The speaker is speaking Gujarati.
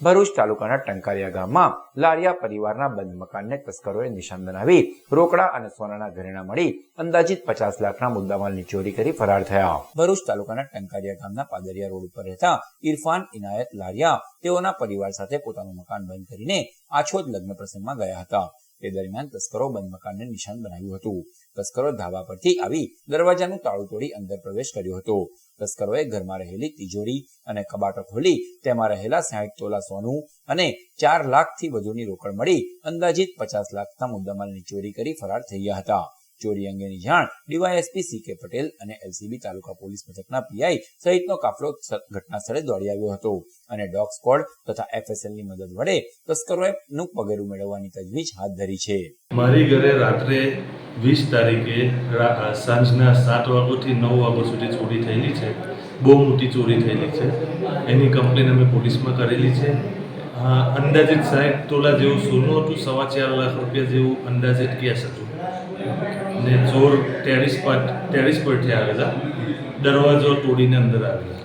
ભરૂચ તાલુકાના ટંકારિયા ગામમાં લારિયા પરિવારના બંધ મકાનને તસ્કરોએ નિશાન બનાવી રોકડા અને સોનાના ઘરેણા મળી અંદાજિત પચાસ લાખના મુદ્દામાલની ચોરી કરી ફરાર થયા. ભરૂચ તાલુકાના ટંકારિયા ગામના પાદરિયા રોડ ઉપર રહેતા ઇરફાન ઇનાયત લારિયા તેઓના પરિવાર સાથે પોતાનું મકાન બંધ કરીને આછોદ લગ્ન પ્રસંગમાં ગયા હતા. તે દરમિયાન તસ્કરો બંધ નિશાન બનાવ્યું હતું. તસ્કરો ધાબા પરથી આવી દરવાજાનું તાળું તોડી અંદર પ્રવેશ કર્યો હતો. તસ્કરોએ ઘરમાં રહેલી તિજોરી અને કબાટો ખોલી તેમાં રહેલા સાહીઠ તોલા સોનું અને ચાર લાખથી વધુની રોકડ મળી અંદાજિત પચાસ લાખના મુદ્દામાલની ચોરી કરી ફરાર થઈ ગયા હતા. ચોરી અંગેની જાણ ડીવાયએસપી સી કે પટેલ અને એલસીબી તાલુકા પોલીસ મથકના પીઆઈ સહિતનો કાફલો ઘટના સ્થળે દોડી આવ્યો હતો. અને ડોગ સ્કોડ તથા એફએસએલની મદદ વડે તસ્કરોનું પગેરું મેળવવાની તજવીજ હાથ ધરી છે. મારી ઘરે રાત્રે વીસ તારીખે સાંજના સાત વાગ્યાથી નવ વાગ્યા સુધી ચોરી થયેલી છે. બહુ મોટી ચોરી થયેલી છે. એની કમ્પ્લેન અમે પોલીસમાં કરેલી છે. અંદાજિત સાહેબ તોલા જેવું સોનું હતું, સવા ચાર લાખ રૂપિયા જેવું અંદાજિત કેશ હતું. ને ચોર ટેરિસ પર ટેરિસ પરથી આવેલા. દરવાજો તોડીને અંદર આવેલા.